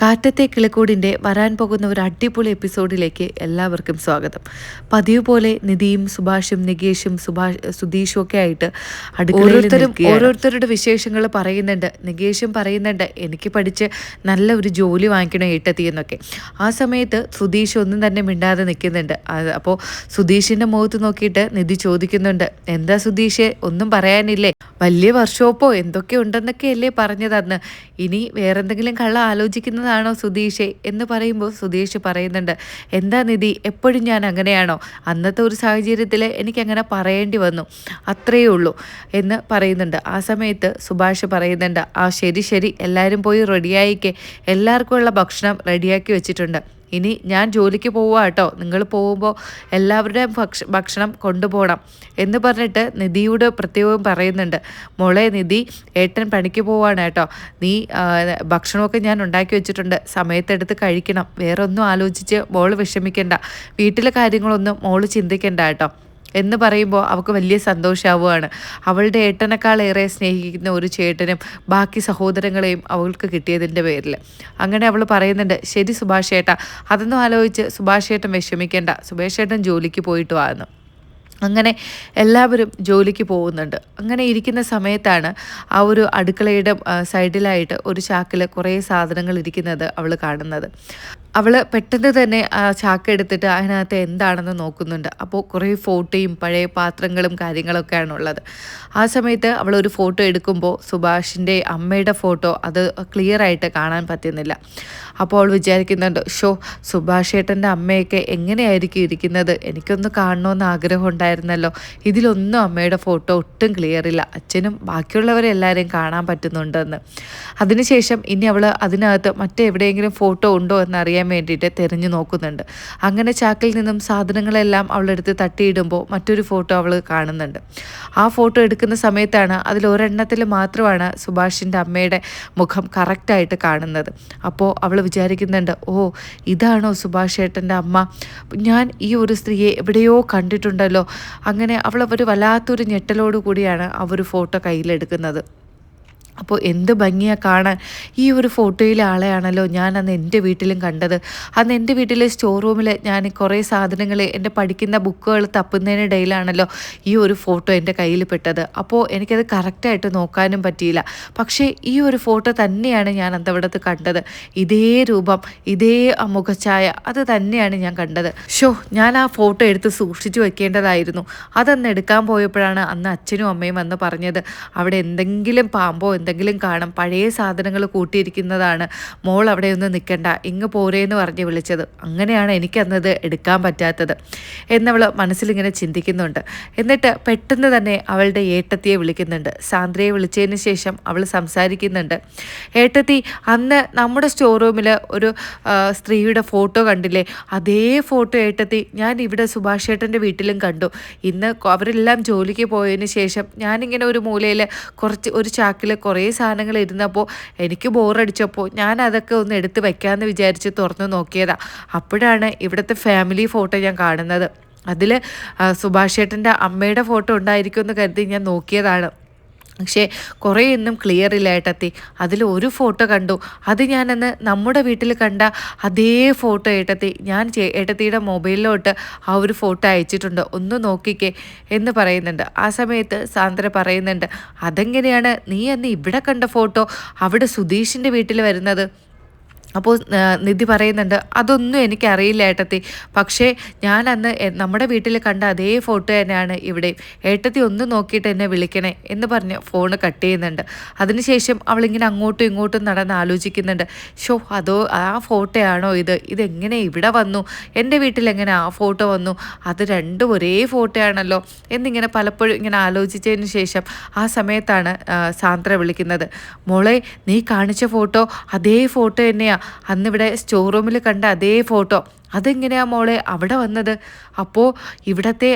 കാറ്റത്തെ കിളിക്കൂടിന്റെ വരാൻ പോകുന്ന ഒരു അടിപൊളി എപ്പിസോഡിലേക്ക് എല്ലാവർക്കും സ്വാഗതം. പതിവ് പോലെ നിധിയും സുഭാഷും നികേഷും സുഭാഷ് സുധീഷും ഒക്കെ ആയിട്ട് ഓരോരുത്തരും ഓരോരുത്തരുടെ വിശേഷങ്ങൾ പറയുന്നുണ്ട്. നികേഷും പറയുന്നുണ്ട് എനിക്ക് പഠിച്ച് നല്ല ഒരു ജോലി വാങ്ങിക്കണം ഏട്ടത്തി എന്നൊക്കെ. ആ സമയത്ത് സുധീഷ് ഒന്നും തന്നെ മിണ്ടാതെ നിൽക്കുന്നുണ്ട്. അപ്പോൾ സുധീഷിന്റെ മുഖത്ത് നോക്കിയിട്ട് നിധി ചോദിക്കുന്നുണ്ട് എന്താ സുധീഷ് ഒന്നും പറയാനില്ലേ? വലിയ വർക്ക്ഷോപ്പോ എന്തൊക്കെ ഉണ്ടെന്നൊക്കെ അല്ലേ പറഞ്ഞതന്ന് ഇനി വേറെന്തെങ്കിലും കള്ള ആലോചിക്കുന്നതാണോ സുധീഷെ എന്ന് പറയുമ്പോൾ സുധീഷ് പറയുന്നുണ്ട് എന്താ നിധി എപ്പോഴും ഞാൻ അങ്ങനെയാണോ? അന്നത്തെ ഒരു സാഹചര്യത്തിൽ എനിക്കങ്ങനെ പറയേണ്ടി വന്നു അത്രയേ ഉള്ളൂ എന്ന് പറയുന്നുണ്ട്. ആ സമയത്ത് സുഭാഷ് പറയുന്നുണ്ട് ആ ശരി ശരി എല്ലാവരും പോയി റെഡിയായിക്കെ എല്ലാവർക്കും ഉള്ള ഭക്ഷണം റെഡിയാക്കി വെച്ചിട്ടുണ്ട്. ഇനി ഞാൻ ജോലിക്ക് പോവുക കേട്ടോ. നിങ്ങൾ പോകുമ്പോൾ എല്ലാവരുടെയും ഭക്ഷ ഭക്ഷണം കൊണ്ടുപോകണം എന്ന് പറഞ്ഞിട്ട് നിധിയോട് പ്രത്യേകം പറയുന്നുണ്ട്. മോളെ നിധി ഏട്ടൻ പണിക്ക് പോവാണ് കേട്ടോ. നീ ഭക്ഷണമൊക്കെ ഞാൻ ഉണ്ടാക്കി വെച്ചിട്ടുണ്ട്. സമയത്തെടുത്ത് കഴിക്കണം. വേറൊന്നും ആലോചിച്ച് മോൾ വിഷമിക്കണ്ട. വീട്ടിലെ കാര്യങ്ങളൊന്നും മോൾ ചിന്തിക്കേണ്ട കേട്ടോ. എന്ന് പറയുമ്പോൾ അവൾക്ക് വലിയ സന്തോഷമാവുകയാണ് അവളുടെ ഏട്ടനേക്കാളേറെ സ്നേഹിക്കുന്ന ഒരു ചേട്ടനും ബാക്കി സഹോദരങ്ങളെയും അവൾക്ക് കിട്ടിയതിന്റെ പേരിൽ അങ്ങനെ അവൾ പറയുന്നുണ്ട് ശരി സുഭാഷ് ഏട്ട അതൊന്നും ആലോചിച്ച് സുഭാഷ് ഏട്ടൻ വിഷമിക്കേണ്ട. സുഭാഷ് ഏട്ടൻ ജോലിക്ക് പോയിട്ട് വന്നു. അങ്ങനെ എല്ലാവരും ജോലിക്ക് പോകുന്നുണ്ട്. അങ്ങനെ ഇരിക്കുന്ന സമയത്താണ് ആ ഒരു അടുക്കളയുടെ സൈഡിലായിട്ട് ഒരു ചാക്കിൽ കുറേ സാധനങ്ങൾ ഇരിക്കുന്നത് അവൾ കാണുന്നത്. അവൾ പെട്ടെന്ന് തന്നെ ആ ചാക്ക് എടുത്തിട്ട് അതിനകത്ത് എന്താണെന്ന് നോക്കുന്നുണ്ട്. അപ്പോൾ കുറേ ഫോട്ടോയും പഴയ പാത്രങ്ങളും കാര്യങ്ങളൊക്കെയാണ് ഉള്ളത്. ആ സമയത്ത് അവൾ ഒരു ഫോട്ടോ എടുക്കുമ്പോൾ സുഭാഷിന്റെ അമ്മയുടെ ഫോട്ടോ അത് ക്ലിയർ ആയിട്ട് കാണാൻ പറ്റുന്നില്ല. അപ്പോൾ അവൾ വിചാരിക്കുന്നുണ്ട് ഷോ സുഭാഷ് ഏട്ടന്റെ അമ്മയൊക്കെ എങ്ങനെയായിരിക്കും ഇരിക്കുന്നത്? എനിക്കൊന്ന് കാണണമെന്ന് ആഗ്രഹം ഉണ്ടായിരുന്നല്ലോ. ഇതിലൊന്നും അമ്മയുടെ ഫോട്ടോ ഒട്ടും ക്ലിയർ ഇല്ല. അച്ഛനും ബാക്കിയുള്ളവരെല്ലാവരെയും കാണാൻ പറ്റുന്നുണ്ടെന്ന്. അതിനുശേഷം ഇനി അവൾ അതിനകത്ത് മറ്റെവിടെയെങ്കിലും ഫോട്ടോ ഉണ്ടോ എന്നറിയാൻ ചെയ്യാൻ വേണ്ടിയിട്ട് തെരഞ്ഞു നോക്കുന്നുണ്ട്. അങ്ങനെ ചാക്കിൽ നിന്നും സാധനങ്ങളെല്ലാം അവളെടുത്ത് തട്ടിയിടുമ്പോൾ മറ്റൊരു ഫോട്ടോ അവൾ കാണുന്നുണ്ട്. ആ ഫോട്ടോ എടുക്കുന്ന സമയത്താണ് അതിൽ ഒരെണ്ണത്തിൽ മാത്രമാണ് സുഭാഷിന്റെ അമ്മയുടെ മുഖം കറക്റ്റായിട്ട് കാണുന്നത്. അപ്പോൾ അവൾ വിചാരിക്കുന്നുണ്ട് ഓ ഇതാണോ സുഭാഷ് ഏട്ടന്റെ അമ്മ? ഞാൻ ഈ ഒരു സ്ത്രീയെ എവിടെയോ കണ്ടിട്ടുണ്ടല്ലോ. അങ്ങനെ അവൾ ഒരു വല്ലാത്തൊരു ഞെട്ടലോടു കൂടിയാണ് ആ ഫോട്ടോ കയ്യിലെടുക്കുന്നത്. അപ്പോൾ എന്ത് ഭംഗിയാണ് കാണാൻ. ഈ ഒരു ഫോട്ടോയിലെ ആളെയാണല്ലോ ഞാൻ അന്ന് എന്റെ വീട്ടിലും കണ്ടത്. അന്ന് എന്റെ വീട്ടിലെ സ്റ്റോർ റൂമിൽ ഞാൻ കുറേ സാധനങ്ങൾ എന്റെ പഠിക്കുന്ന ബുക്കുകൾ തപ്പുന്നതിനിടയിലാണല്ലോ ഈ ഒരു ഫോട്ടോ എന്റെ കയ്യിൽ പെട്ടത്. അപ്പോൾ എനിക്കത് കറക്റ്റായിട്ട് നോക്കാനും പറ്റിയില്ല. പക്ഷേ ഈ ഒരു ഫോട്ടോ തന്നെയാണ് ഞാൻ അന്തവിടത്ത് കണ്ടത്. ഇതേ രൂപം ഇതേ മുഖഛായ അത് തന്നെയാണ് ഞാൻ കണ്ടത്. ഷോ ഞാൻ ആ ഫോട്ടോ എടുത്ത് സൂക്ഷിച്ചു വെക്കേണ്ടതായിരുന്നു. അതന്ന് എടുക്കാൻ പോയപ്പോഴാണ് അന്ന് അച്ഛനും അമ്മയും വന്ന് പറഞ്ഞത് അവിടെ എന്തെങ്കിലും പാമ്പോ എന്തെങ്കിലും കാണും. പഴയ സാധനങ്ങൾ കൂട്ടിയിരിക്കുന്നതാണ്. മോൾ അവിടെ ഒന്ന് നിൽക്കണ്ട. ഇങ്ങ് പോരേന്ന് പറഞ്ഞ് വിളിച്ചത്. അങ്ങനെയാണ് എനിക്കന്നത് എടുക്കാൻ പറ്റാത്തത് എന്നവൾ മനസ്സിലിങ്ങനെ ചിന്തിക്കുന്നുണ്ട്. എന്നിട്ട് പെട്ടെന്ന് തന്നെ അവളുടെ ഏട്ടത്തിയെ വിളിക്കുന്നുണ്ട്. സാന്ദ്രയെ വിളിച്ചതിന് ശേഷം അവൾ സംസാരിക്കുന്നുണ്ട്. ഏട്ടത്തി അന്ന് നമ്മുടെ സ്റ്റോർ റൂമിൽ ഒരു സ്ത്രീയുടെ ഫോട്ടോ കണ്ടില്ലേ? അതേ ഫോട്ടോ ഏട്ടത്തി ഞാൻ ഇവിടെ സുഭാഷ് ഏട്ടന്റെ വീട്ടിലും കണ്ടു. ഇന്ന് അവരെല്ലാം ജോലിക്ക് പോയതിന് ശേഷം ഞാനിങ്ങനെ ഒരു മൂലയിൽ കുറച്ച് ഒരു ചാക്കിൽ കുറേ സാധനങ്ങൾ ഇരുന്നപ്പോൾ എനിക്ക് ബോറടിച്ചപ്പോൾ ഞാൻ അതൊക്കെ ഒന്ന് എടുത്ത് വെക്കാമെന്ന് വിചാരിച്ച് തുറന്നു നോക്കിയതാ. അപ്പോഴാണ് ഇവിടുത്തെ ഫാമിലി ഫോട്ടോ ഞാൻ കാണുന്നത്. അതിൽ സുഭാഷ് ചേട്ടന്റെ അമ്മയുടെ ഫോട്ടോ ഉണ്ടായിരിക്കുമെന്ന് കരുതി ഞാൻ നോക്കിയതാണ്. പക്ഷേ കുറേയൊന്നും ക്ലിയർ ഇല്ല അതിൽ ഒരു ഫോട്ടോ കണ്ടു. അത് ഞാനന്ന് നമ്മുടെ വീട്ടിൽ കണ്ട അതേ ഫോട്ടോ ഏട്ടത്തി. ഞാൻ ഏട്ടത്തിയുടെ മൊബൈലിലോട്ട് ആ ഒരു ഫോട്ടോ അയച്ചിട്ടുണ്ട്. ഒന്ന് നോക്കിക്കേ എന്ന് പറയുന്നുണ്ട്. ആ സമയത്ത് സാന്ദ്ര പറയുന്നുണ്ട് അതെങ്ങനെയാണ്? നീ അന്ന് ഇവിടെ കണ്ട ഫോട്ടോ അവിടെ സുധീഷിന്റെ വീട്ടിൽ വരുന്നത്? അപ്പോൾ നിധി പറയുന്നുണ്ട് അതൊന്നും എനിക്കറിയില്ല ഏട്ടത്തി. പക്ഷേ ഞാൻ അന്ന് നമ്മുടെ വീട്ടിൽ കണ്ട അതേ ഫോട്ടോ തന്നെയാണ് ഇവിടെ. ഏട്ടത്തി ഒന്ന് നോക്കിയിട്ട് എന്നെ വിളിക്കണേ എന്ന് പറഞ്ഞ് ഫോൺ കട്ട് ചെയ്യുന്നുണ്ട്. അതിനുശേഷം അവളിങ്ങനെ അങ്ങോട്ടും ഇങ്ങോട്ടും നടന്ന് ആലോചിക്കുന്നുണ്ട്. ഷോ അതോ ആ ഫോട്ടോയാണോ ഇത്? ഇതെങ്ങനെ ഇവിടെ വന്നു? എന്റെ വീട്ടിൽ എങ്ങനെ ആ ഫോട്ടോ വന്നു? അത് രണ്ടും ഒരേ ഫോട്ടോയാണല്ലോ എന്നിങ്ങനെ പലപ്പോഴും ഇങ്ങനെ ആലോചിച്ചതിന് ശേഷം ആ സമയത്താണ് സാന്ദ്ര വിളിക്കുന്നത്. മോളെ നീ കാണിച്ച ഫോട്ടോ അതേ ഫോട്ടോ തന്നെയാണ് അന്നിവിടെ സ്റ്റോർ റൂമിൽ കണ്ട അതേ ഫോട്ടോ അതെങ്ങനെയാ മോളെ? അവിടെ വന്നത്. അപ്പോൾ ഇവിടത്തെ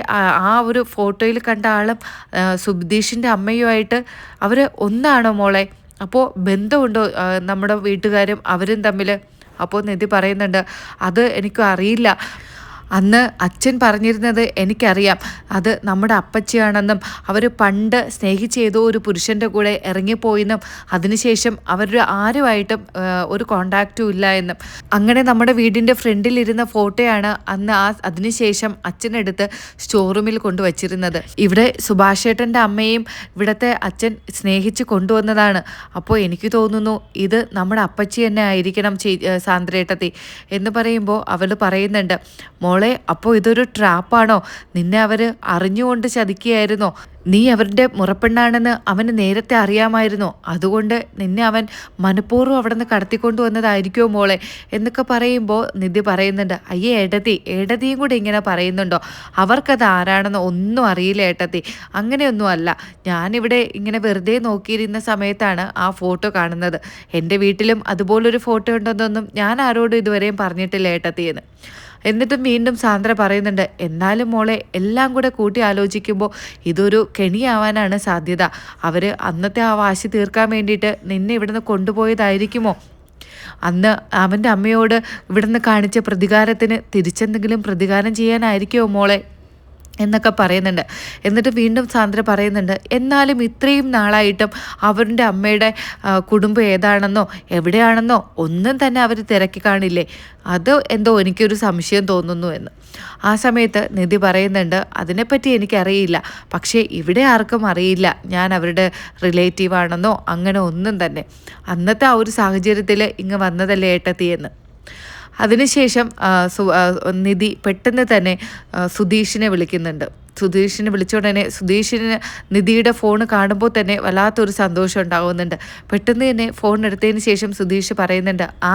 ആ ഒരു ഫോട്ടോയിൽ കണ്ട ആളും സുബ്ദീഷിന്റെ അമ്മയുമായിട്ട് അവർ ഒന്നാണോ മോളെ? അപ്പോൾ ബന്ധമുണ്ടോ നമ്മുടെ വീട്ടുകാരും അവരും തമ്മിൽ അപ്പോൾ നിധി പറയുന്നുണ്ട് അത് എനിക്കും അറിയില്ല. അന്ന് അച്ഛൻ പറഞ്ഞിരുന്നത് എനിക്കറിയാം. അത് നമ്മുടെ അപ്പച്ചിയാണെന്നും അവർ പണ്ട് സ്നേഹിച്ച ഏതോ ഒരു പുരുഷന്റെ കൂടെ ഇറങ്ങിപ്പോയെന്നും അതിനുശേഷം അവരുടെ ആരുമായിട്ടും ഒരു കോണ്ടാക്റ്റും ഇല്ല എന്നും. അങ്ങനെ നമ്മുടെ വീടിന്റെ ഫ്രണ്ടിലിരുന്ന ഫോട്ടോയാണ് അന്ന് ആ അതിനുശേഷം അച്ഛനെടുത്ത് സ്റ്റോറൂമിൽ കൊണ്ടുവച്ചിരുന്നത്. ഇവിടെ സുഭാഷേട്ടന്റെ അമ്മയും ഇവിടുത്തെ അച്ഛൻ സ്നേഹിച്ച് കൊണ്ടുവന്നതാണ്. അപ്പോൾ എനിക്ക് തോന്നുന്നു ഇത് നമ്മുടെ അപ്പച്ചി തന്നെ ആയിരിക്കണം സാന്ദ്രേട്ടത്തി എന്ന് പറയുമ്പോൾ അവൾ പറയുന്നുണ്ട് മോളെ അപ്പോൾ ഇതൊരു ട്രാപ്പാണോ? നിന്നെ അവർ അറിഞ്ഞുകൊണ്ട് ചതിക്കുകയായിരുന്നോ? നീ അവരുടെ മുറപ്പെണ്ണാണെന്ന് അവന് നേരത്തെ അറിയാമായിരുന്നോ. അതുകൊണ്ട് നിന്നെ അവൻ മനഃപൂർവം അവിടെ നിന്ന് കടത്തിക്കൊണ്ടു വന്നതായിരിക്കുമോ മോളെ? എന്നൊക്കെ പറയുമ്പോൾ നിധി പറയുന്നുണ്ട് അയ്യേ ഏട്ടത്തി ഏട്ടത്തിയും കൂടെ ഇങ്ങനെ പറയുന്നുണ്ടോ? അവർക്കത് ആരാണെന്ന് ഒന്നും അറിയില്ല ഏട്ടത്തി. അങ്ങനെയൊന്നുമല്ല ഞാനിവിടെ ഇങ്ങനെ വെറുതെ നോക്കിയിരുന്ന സമയത്താണ് ആ ഫോട്ടോ കാണുന്നത്. എന്റെ വീട്ടിലും അതുപോലൊരു ഫോട്ടോ ഉണ്ടെന്നൊന്നും ഞാൻ ആരോടും ഇതുവരെയും പറഞ്ഞിട്ടില്ല ഏട്ടത്തി എന്ന് എന്നിട്ടും വീണ്ടും സാന്ദ്ര പറയുന്നുണ്ട്. എന്നാലും മോളെ എല്ലാം കൂടെ കൂട്ടി ആലോചിക്കുമ്പോൾ ഇതൊരു കെണിയാവാനാണ് സാധ്യത. അവർ അന്നത്തെ ആ വാശി തീർക്കാൻ വേണ്ടിയിട്ട് നിന്നെ ഇവിടുന്ന് കൊണ്ടുപോയതായിരിക്കുമോ? അന്ന് അവന്റെ അമ്മയോട് ഇവിടുന്ന് കാണിച്ച പ്രതികാരത്തിന് തിരിച്ചെന്തെങ്കിലും പ്രതികാരം ചെയ്യാനായിരിക്കുമോ മോളെ? എന്നൊക്കെ പറയുന്നുണ്ട്. എന്നിട്ട് വീണ്ടും സാന്ദ്ര പറയുന്നുണ്ട് എന്നാലും ഇത്രയും നാളായിട്ടും അവരുടെ അമ്മയുടെ കുടുംബം ഏതാണെന്നോ എവിടെയാണെന്നോ ഒന്നും തന്നെ അവർ തിരക്കി കാണില്ലേ? അത് എന്തോ എനിക്കൊരു സംശയം തോന്നുന്നു എന്ന്. ആ സമയത്ത് നിധി പറയുന്നുണ്ട് അതിനെപ്പറ്റി എനിക്കറിയില്ല. പക്ഷേ ഇവിടെ ആർക്കും അറിയില്ല. ഞാൻ അവരുടെ റിലേറ്റീവ് ആണെന്നോ അങ്ങനെ ഒന്നും തന്നെ. അന്നത്തെ ആ ഒരു സാഹചര്യത്തിൽ ഇങ്ങ് വന്നതല്ലേ ഏട്ടത്തിയെന്ന്. അതിനുശേഷം നിധി പെട്ടെന്ന് തന്നെ സുധീഷിനെ വിളിക്കുന്നുണ്ട്. സുധീഷിനെ വിളിച്ച ഉടനെ സുധീഷിന് നിധിയുടെ ഫോൺ കാണുമ്പോൾ തന്നെ വല്ലാത്തൊരു സന്തോഷം ഉണ്ടാകുന്നുണ്ട് പെട്ടെന്ന് തന്നെ ഫോൺ എടുത്തതിന് ശേഷം സുധീഷ് പറയുന്നുണ്ട് ആ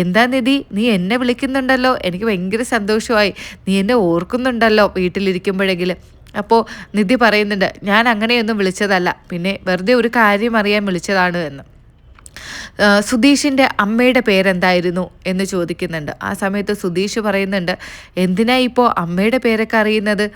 എന്താ നിധി? നീ എന്നെ വിളിക്കുന്നുണ്ടല്ലോ. എനിക്ക് ഭയങ്കര സന്തോഷമായി. നീ എന്നെ ഓർക്കുന്നുണ്ടല്ലോ വീട്ടിലിരിക്കുമ്പോഴെങ്കിലും അപ്പോൾ നിധി പറയുന്നുണ്ട് ഞാൻ അങ്ങനെയൊന്നും വിളിച്ചതല്ല. പിന്നെ വെറുതെ ഒരു കാര്യം അറിയാൻ വിളിച്ചതാണ് എന്ന്. സുധീഷിന്റെ അമ്മയുടെ പേരെന്തായിരുന്നു എന്ന് ചോദിക്കുന്നുണ്ട്. ആ സമയത്ത് സുധീഷ് പറയുന്നുണ്ട് എന്തിനാ ഇപ്പോൾ അമ്മയുടെ പേരൊക്കെ അറിയുന്നത്?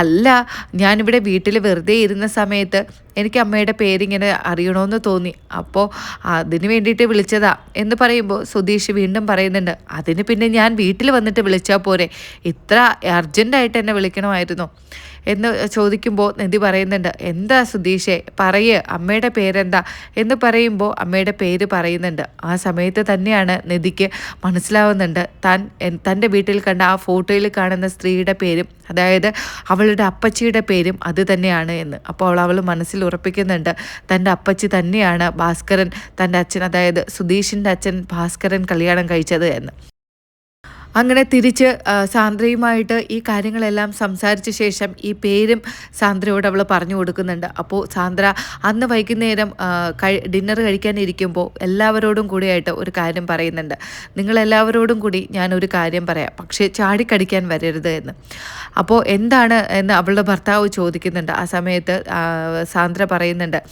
അല്ല ഞാനിവിടെ വീട്ടിൽ വെറുതെ ഇരുന്ന സമയത്ത് എനിക്ക് അമ്മയുടെ പേരിങ്ങനെ അറിയണമെന്ന് തോന്നി. അപ്പോൾ അതിന് വേണ്ടിയിട്ട് വിളിച്ചതാ. എന്ന് പറയുമ്പോൾ സുധീഷ് വീണ്ടും പറയുന്നുണ്ട് അതിന് പിന്നെ ഞാൻ വീട്ടിൽ വന്നിട്ട് വിളിച്ചാൽ പോരെ? ഇത്ര അർജന്റായിട്ട് എന്നെ വിളിക്കണമായിരുന്നു. എന്ന് ചോദിക്കുമ്പോൾ നിധി പറയുന്നുണ്ട് എന്താ സുധീഷേ പറയ് അമ്മയുടെ പേരെന്താ? എന്ന് പറയുമ്പോൾ അമ്മയുടെ പേര് പറയുന്നുണ്ട്. ആ സമയത്ത് തന്നെയാണ് നിധിക്ക് മനസ്സിലാവുന്നുണ്ട്. താൻ തന്റെ വീട്ടിൽ കണ്ട ആ ഫോട്ടോയിൽ കാണുന്ന സ്ത്രീയുടെ പേരും അതായത് അവളുടെ അപ്പച്ചിയുടെ പേരും അത് തന്നെയാണ് എന്ന്. അപ്പോൾ അവൾ മനസ്സിൽ ഉറപ്പിക്കുന്നുണ്ട്. തന്റെ അപ്പച്ചി തന്നെയാണ് ഭാസ്കരൻ തന്റെ അച്ഛൻ അതായത് സുധീഷിന്റെ അച്ഛൻ ഭാസ്കരൻ കല്യാണം കഴിച്ചത് എന്ന്. അങ്ങനെ തിരിച്ച് സാന്ദ്രയുമായിട്ട് ഈ കാര്യങ്ങളെല്ലാം സംസാരിച്ച ശേഷം ഈ പേരും സാന്ദ്രയോട് അവൾ പറഞ്ഞു കൊടുക്കുന്നുണ്ട്. അപ്പോൾ സാന്ദ്ര അന്ന് വൈകുന്നേരം ഡിന്നർ കഴിക്കാനിരിക്കുമ്പോൾ എല്ലാവരോടും കൂടിയായിട്ട് ഒരു കാര്യം പറയുന്നുണ്ട്. നിങ്ങളെല്ലാവരോടും കൂടി ഞാൻ ഒരു കാര്യം പറയാം. പക്ഷേ ചാടിക്കടിക്കാൻ വരരുത് എന്ന്. അപ്പോൾ എന്താണ് എന്ന് അവളുടെ ഭർത്താവ് ചോദിക്കുന്നുണ്ട്. ആ സമയത്ത് സാന്ദ്ര പറയുന്നുണ്ട്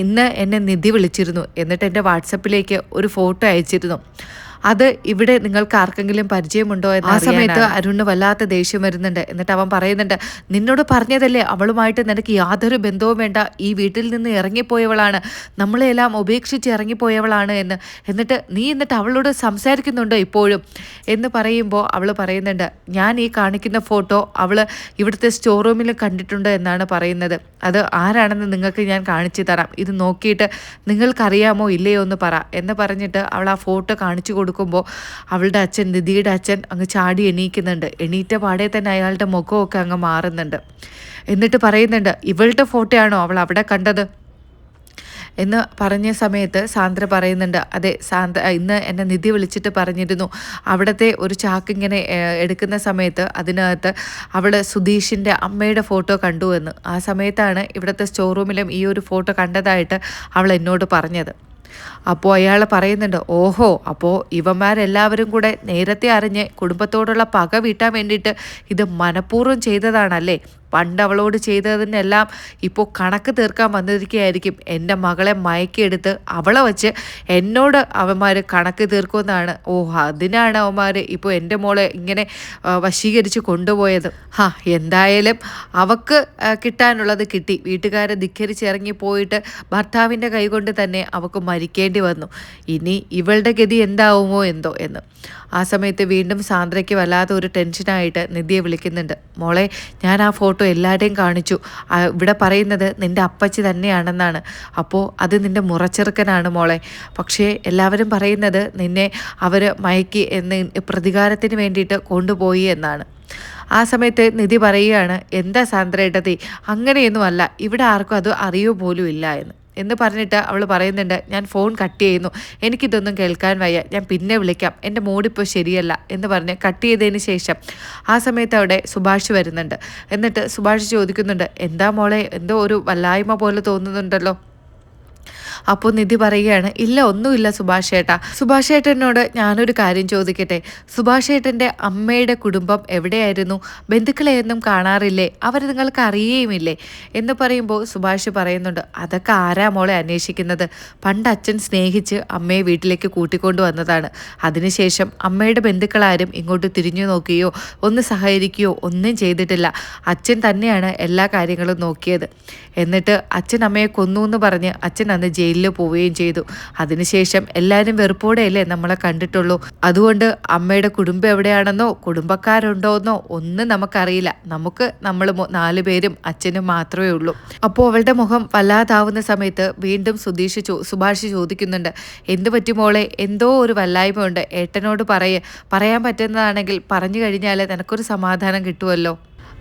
ഇന്ന് എന്നെ നിധി വിളിച്ചിരുന്നു. എന്നിട്ട് എന്റെ വാട്സപ്പിലേക്ക് ഒരു ഫോട്ടോ അയച്ചിരുന്നു. അത് ഇവിടെ നിങ്ങൾക്ക് ആർക്കെങ്കിലും പരിചയമുണ്ടോ എന്ന് ആ സമയത്ത് അരുണിന് വല്ലാത്ത ദേഷ്യം വരുന്നുണ്ട്. എന്നിട്ട് അവൻ പറയുന്നുണ്ട് നിന്നോട് പറഞ്ഞതല്ലേ അവളുമായിട്ട് നിനക്ക് യാതൊരു ബന്ധവും വേണ്ട. ഈ വീട്ടിൽ നിന്ന് ഇറങ്ങിപ്പോയവളാണ്. നമ്മളെല്ലാം ഉപേക്ഷിച്ച് ഇറങ്ങിപ്പോയവളാണ് എന്ന്. എന്നിട്ട് നീ എന്നിട്ട് അവളോട് സംസാരിക്കുന്നുണ്ടോ ഇപ്പോഴും? എന്ന് പറയുമ്പോൾ അവൾ പറയുന്നുണ്ട് ഞാൻ ഈ കാണിക്കുന്ന ഫോട്ടോ അവൾ ഇവിടുത്തെ സ്റ്റോർ റൂമിൽ കണ്ടിട്ടുണ്ട് എന്നാണ് പറയുന്നത്. അത് ആരാണെന്ന് നിങ്ങൾക്ക് ഞാൻ കാണിച്ചു തരാം. ഇത് നോക്കിയിട്ട് നിങ്ങൾക്കറിയാമോ ഇല്ലയോ എന്ന് പറ. എന്ന് പറഞ്ഞിട്ട് അവൾ ആ ഫോട്ടോ കാണിച്ചു കൊടുക്കും. കൊടുക്കുമ്പോൾ അവളുടെ അച്ഛൻ നിധിയുടെ അച്ഛൻ അങ്ങ് ചാടി എണീക്കുന്നുണ്ട്. എണീറ്റ പാടെ തന്നെ അയാളുടെ മുഖമൊക്കെ അങ്ങ് മാറുന്നുണ്ട്. എന്നിട്ട് പറയുന്നുണ്ട് ഇവളുടെ ഫോട്ടോയാണോ അവൾ അവിടെ കണ്ടത്? എന്ന് പറഞ്ഞ സമയത്ത് സാന്ദ്ര പറയുന്നുണ്ട് അതെ സാന്ദ്ര ഇന്ന് എന്നെ നിധി വിളിച്ചിട്ട് പറഞ്ഞിരുന്നു. അവിടുത്തെ ഒരു ചാക്ക് ഇങ്ങനെ എടുക്കുന്ന സമയത്ത് അതിനകത്ത് അവൾ സുധീഷിന്റെ അമ്മയുടെ ഫോട്ടോ കണ്ടു എന്ന്. ആ സമയത്താണ് ഇവിടുത്തെ സ്റ്റോർ റൂമിലും ഈ ഒരു ഫോട്ടോ കണ്ടതായിട്ട് അവൾ എന്നോട് പറഞ്ഞത്. അപ്പോൾ അയാൾ പറയുന്നുണ്ട് ഓഹോ അപ്പോൾ ഇവന്മാരെല്ലാവരും കൂടെ നേരത്തെ അറിഞ്ഞ് കുടുംബത്തോടുള്ള പക വീട്ടാൻ വേണ്ടിയിട്ട് ഇത് മനഃപൂർവം ചെയ്തതാണല്ലേ? പണ്ട് അവളോട് ചെയ്തതിനെല്ലാം ഇപ്പോൾ കണക്ക് തീർക്കാൻ വന്നിരിക്കുകയായിരിക്കും. എന്റെ മകളെ മയക്കിയെടുത്ത് അവളെ വച്ച് എന്നോട് അവന്മാർ കണക്ക് തീർക്കുമെന്നാണ്. ഓ അതിനാണ് അവന്മാർ ഇപ്പോൾ എന്റെ മോളെ ഇങ്ങനെ വശീകരിച്ച് കൊണ്ടുപോയത്. ഹാ എന്തായാലും അവക്ക് കിട്ടാനുള്ളത് കിട്ടി. വീട്ടുകാരെ ധിക്കരിച്ചിറങ്ങി പോയിട്ട് ഭർത്താവിന്റെ കൈകൊണ്ട് തന്നെ അവൾക്ക് മരിക്കേണ്ടി വന്നു. ഇനി ഇവളുടെ ഗതി എന്താവുമോ എന്തോ എന്ന്. ആ സമയത്ത് വീണ്ടും സാന്ദ്രയ്ക്ക് വല്ലാത്ത ഒരു ടെൻഷനായിട്ട് നിധിയെ വിളിക്കുന്നുണ്ട്. മോളെ ഞാൻ ആ ഫോട്ടോ എല്ലാവരുടെയും കാണിച്ചു. ഇവിടെ പറയുന്നത് നിന്റെ അപ്പച്ചി തന്നെയാണെന്നാണ്. അപ്പോൾ അത് നിന്റെ മുറച്ചെറുക്കനാണ് മോളെ. പക്ഷേ എല്ലാവരും പറയുന്നത് നിന്നെ അവർ മയക്കി എന്ന് പ്രതികാരത്തിന് വേണ്ടിയിട്ട് കൊണ്ടുപോയി എന്നാണ്. ആ സമയത്ത് നിധി പറയുകയാണ് എന്താ സാന്ദ്രേട്ടതി അങ്ങനെയൊന്നുമല്ല. ഇവിടെ ആർക്കും അത് അറിയോ പോലും ഇല്ല എന്ന്. എന്ന് പറഞ്ഞിട്ട് അവൾ പറയുന്നുണ്ട് ഞാൻ ഫോൺ കട്ട് ചെയ്യുന്നു. എനിക്കിതൊന്നും കേൾക്കാൻ വയ്യ. ഞാൻ പിന്നെ വിളിക്കാം. എന്റെ മൂടിപ്പോൾ ശരിയല്ല എന്ന് പറഞ്ഞ് കട്ട് ചെയ്തതിന് ശേഷം ആ സമയത്ത് അവിടെ സുഭാഷ് വരുന്നുണ്ട്. എന്നിട്ട് സുഭാഷ് ചോദിക്കുന്നുണ്ട് എന്താ മോളെ? എന്തോ ഒരു വല്ലായ്മ പോലെ തോന്നുന്നുണ്ടല്ലോ. അപ്പോൾ നിധി പറയുകയാണ് ഇല്ല ഒന്നുമില്ല സുഭാഷ് ഏട്ടാ. സുഭാഷ് ഏട്ടനോട് ഞാനൊരു കാര്യം ചോദിക്കട്ടെ? സുഭാഷ് ഏട്ടന്റെ അമ്മയുടെ കുടുംബം എവിടെയായിരുന്നു? ബന്ധുക്കളെയൊന്നും കാണാറില്ലേ? അവർ നിങ്ങൾക്ക് അറിയുകയുമില്ലേ എന്ന് പറയുമ്പോൾ സുഭാഷ് പറയുന്നുണ്ട് അതൊക്കെ ആരാ മോളെ അന്വേഷിക്കുന്നത്? പണ്ട് അച്ഛൻ സ്നേഹിച്ച് അമ്മയെ വീട്ടിലേക്ക് കൂട്ടിക്കൊണ്ടു വന്നതാണ്. അതിനുശേഷം അമ്മയുടെ ബന്ധുക്കളാരും ഇങ്ങോട്ട് തിരിഞ്ഞു നോക്കുകയോ ഒന്ന് സഹകരിക്കുകയോ ഒന്നും ചെയ്തിട്ടില്ല. അച്ഛൻ തന്നെയാണ് എല്ലാ കാര്യങ്ങളും നോക്കിയത്. എന്നിട്ട് അച്ഛൻ അമ്മയെ കൊന്നു എന്ന് പറഞ്ഞ് അച്ഛൻ അന്ന് ജയിലിൽ പോവുകയും ചെയ്തു. അതിനുശേഷം എല്ലാവരും വെറുപ്പോടെയല്ലേ നമ്മളെ കണ്ടിട്ടുള്ളൂ. അതുകൊണ്ട് അമ്മയുടെ കുടുംബം എവിടെയാണെന്നോ കുടുംബക്കാരുണ്ടോ എന്നോ ഒന്നും നമുക്കറിയില്ല. നമുക്ക് നമ്മൾ നാലു പേരും അച്ഛനും മാത്രമേ ഉള്ളൂ. അപ്പോൾ അവളുടെ മുഖം വല്ലാതാവുന്ന സമയത്ത് വീണ്ടും സുധീഷ് ചോ സുഭാഷ് ചോദിക്കുന്നുണ്ട് എന്ത് പറ്റുമോളെ എന്തോ ഒരു വല്ലായ്മ ഉണ്ട് ഏട്ടനോട് പറയേ. പറയാൻ പറ്റുന്നതാണെങ്കിൽ പറഞ്ഞു കഴിഞ്ഞാൽ നിനക്കൊരു സമാധാനം കിട്ടുമല്ലോ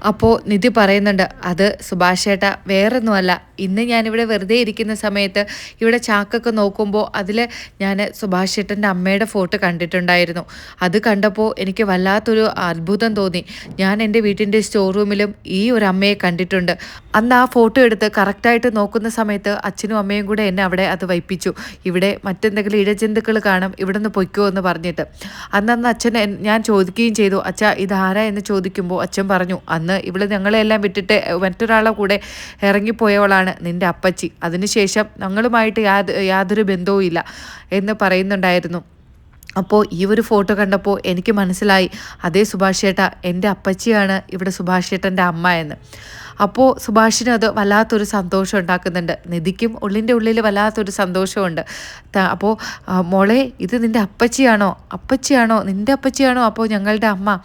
അപ്പോൾ നിധി പറയുന്നുണ്ട് അത് സുഭാഷേട്ട വേറൊന്നുമല്ല. ഇന്ന് ഞാനിവിടെ വെറുതെ ഇരിക്കുന്ന സമയത്ത് ഇവിടെ ചാക്കൊക്കെ നോക്കുമ്പോൾ അതിൽ ഞാൻ സുഭാഷ് ചേട്ടന്റെ അമ്മയുടെ ഫോട്ടോ കണ്ടിട്ടുണ്ടായിരുന്നു. അത് കണ്ടപ്പോൾ എനിക്ക് വല്ലാത്തൊരു അത്ഭുതം തോന്നി. ഞാൻ എന്റെ വീട്ടിന്റെ സ്റ്റോർ റൂമിലും ഈ ഒരു അമ്മയെ കണ്ടിട്ടുണ്ട്. അന്ന് ആ ഫോട്ടോ എടുത്ത് കറക്റ്റായിട്ട് നോക്കുന്ന സമയത്ത് അച്ഛനും അമ്മയും കൂടെ എന്നെ അവിടെ അത് വൈപ്പിച്ചു ഇവിടെ മറ്റെന്തെങ്കിലും ഇഴജന്തുക്കൾ കാണും ഇവിടെ നിന്ന് പൊയ്ക്കോ എന്ന് പറഞ്ഞിട്ട്. അന്നന്ന് അച്ഛൻ ഞാൻ ചോദിക്കുകയും ചെയ്തു. അച്ഛ ഇതാരാ? എന്ന് ചോദിക്കുമ്പോൾ അച്ഛൻ പറഞ്ഞു അന്ന് ഇവിടെ ഞങ്ങളെല്ലാം വിട്ടിട്ട് മറ്റൊരാളെ കൂടെ ഇറങ്ങിപ്പോയവളാണ്. നിന്റെ അപ്പച്ചി. അതിനുശേഷം ഞങ്ങളുമായിട്ട് യാതൊരു ബന്ധവും ഇല്ല എന്ന് പറയുന്നുണ്ടായിരുന്നു. അപ്പോൾ ഈ ഒരു ഫോട്ടോ കണ്ടപ്പോൾ എനിക്ക് മനസ്സിലായി അതേ സുഭാഷ് ചേട്ട എന്റെ അപ്പച്ചിയാണ് ഇവിടെ സുഭാഷ് ചേട്ടന്റെ അമ്മ എന്ന്. അപ്പോൾ സുഭാഷിന് അത് വല്ലാത്തൊരു സന്തോഷം ഉണ്ടാക്കുന്നുണ്ട്. നിധിക്കും ഉള്ളിന്റെ ഉള്ളിൽ വല്ലാത്തൊരു സന്തോഷമുണ്ട്. അപ്പോൾ മോളെ ഇത് നിന്റെ അപ്പച്ചിയാണോ? അപ്പച്ചിയാണോ? നിന്റെ അപ്പച്ചിയാണോ? അപ്പോൾ ഞങ്ങളുടെ അമ്മ.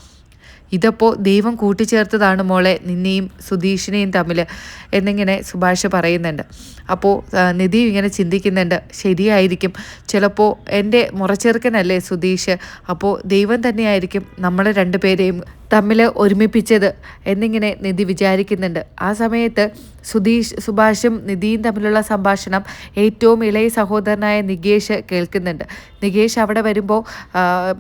ഇതപ്പോൾ ദൈവം കൂട്ടിച്ചേർത്തതാണ് മോളെ നിന്നെയും സുധീഷിനെയും തമ്മിൽ എന്നിങ്ങനെ സുഭാഷ് പറയുന്നുണ്ട്. അപ്പോൾ നിധി ഇങ്ങനെ ചിന്തിക്കുന്നുണ്ട്. ശരിയായിരിക്കും. ചിലപ്പോൾ എന്റെ മുറച്ചെറുക്കനല്ലേ സുധീഷ്? അപ്പോൾ ദൈവം തന്നെയായിരിക്കും നമ്മളെ രണ്ടുപേരെയും തമ്മിൽ ഒരുമിപ്പിച്ചത് എന്നിങ്ങനെ നിധി വിചാരിക്കുന്നുണ്ട്. ആ സമയത്ത് സുധീഷ് സുഭാഷും നിധിയും തമ്മിലുള്ള സംഭാഷണം ഏറ്റവും ഇളയ സഹോദരനായ നികേഷ് കേൾക്കുന്നുണ്ട്. നികേഷ് അവിടെ വരുമ്പോൾ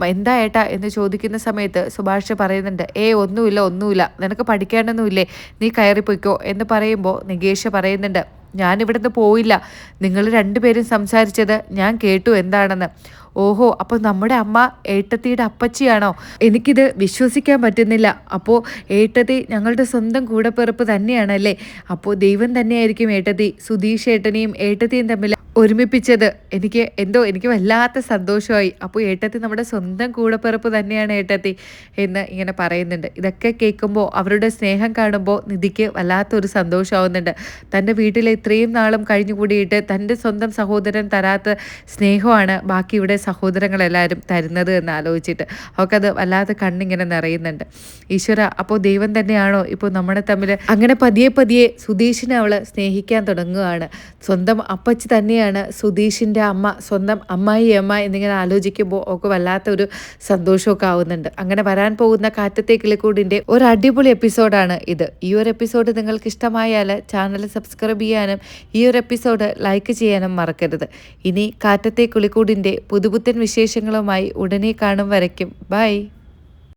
എന്താ ഏട്ടാ? എന്ന് ചോദിക്കുന്ന സമയത്ത് സുഭാഷ് പറയുന്നുണ്ട് ഏ ഒന്നുമില്ല ഒന്നുമില്ല. നിനക്ക് പഠിക്കാനൊന്നുമില്ലേ? നീ കയറിപ്പോയിക്കോ. എന്ന് പറയുമ്പോൾ നികേഷ് പറയുന്നുണ്ട് ഞാൻ ഇവിടുന്ന് പോയില്ല. നിങ്ങൾ രണ്ടുപേരും സംസാരിച്ചത് ഞാൻ കേട്ടു എന്താണെന്ന്. ഓഹോ അപ്പോൾ നമ്മുടെ അമ്മ ഏട്ടത്തിയുടെ അപ്പച്ചിയാണോ? എനിക്കിത് വിശ്വസിക്കാൻ പറ്റുന്നില്ല. അപ്പോൾ ഏട്ടത്തി ഞങ്ങളുടെ സ്വന്തം കൂടപ്പിറപ്പ് തന്നെയാണല്ലേ? അപ്പോൾ ദൈവം തന്നെയായിരിക്കും ഏട്ടത്തി. സുധീഷ് ഏട്ടനെയും ഏട്ടത്തിയും തമ്മിൽ ഒരുമിപ്പിച്ചത്. എനിക്ക് എന്തോ എനിക്ക് വല്ലാത്ത സന്തോഷമായി. അപ്പോൾ ഏട്ടത്തി നമ്മുടെ സ്വന്തം കൂടപ്പിറപ്പ് തന്നെയാണ് ഏട്ടത്തി എന്ന് ഇങ്ങനെ പറയുന്നുണ്ട്. ഇതൊക്കെ കേൾക്കുമ്പോൾ അവരുടെ സ്നേഹം കാണുമ്പോൾ നിധിക്ക് വല്ലാത്തൊരു സന്തോഷമാവുന്നുണ്ട്. തന്റെ വീട്ടിൽ ഇത്രയും നാളും കഴിഞ്ഞുകൂടിയിട്ട് തന്റെ സ്വന്തം സഹോദരൻ തരാത്ത സ്നേഹമാണ് ബാക്കി ഇവിടെ സഹോദരങ്ങളെല്ലാവരും തരുന്നത് എന്ന് ആലോചിച്ചിട്ട്. അവർക്കത് വല്ലാതെ കണ്ണിങ്ങനെ നിറയുന്നുണ്ട്. ഈശ്വര അപ്പോൾ ദൈവം തന്നെയാണോ ഇപ്പോൾ നമ്മുടെ തമ്മിൽ? അങ്ങനെ പതിയെ പതിയെ സുധീഷിനെ അവൾ സ്നേഹിക്കാൻ തുടങ്ങുകയാണ്. സ്വന്തം അപ്പച്ചി തന്നെയാണ് സുധീഷിന്റെ അമ്മ സ്വന്തം അമ്മായി അമ്മ എന്നിങ്ങനെ ആലോചിക്കുമ്പോൾ ഒക്കെ വല്ലാത്ത ഒരു സന്തോഷമൊക്കെ ആവുന്നുണ്ട്. അങ്ങനെ വരാൻ പോകുന്ന കാറ്റത്തെ കിളിക്കൂടിന്റെ ഒരു അടിപൊളി എപ്പിസോഡാണ് ഇത്. ഈ ഒരു എപ്പിസോഡ് നിങ്ങൾക്ക് ഇഷ്ടമായാൽ ചാനൽ സബ്സ്ക്രൈബ് ചെയ്യാനും ഈ ഒരു എപ്പിസോഡ് ലൈക്ക് ചെയ്യാനും മറക്കരുത്. ഇനി കാറ്റത്തെ കിളിക്കൂടിന്റെ പുതുപുത്തൻ വിശേഷങ്ങളുമായി ഉടനെ കാണും വരയ്ക്കും. ബൈ.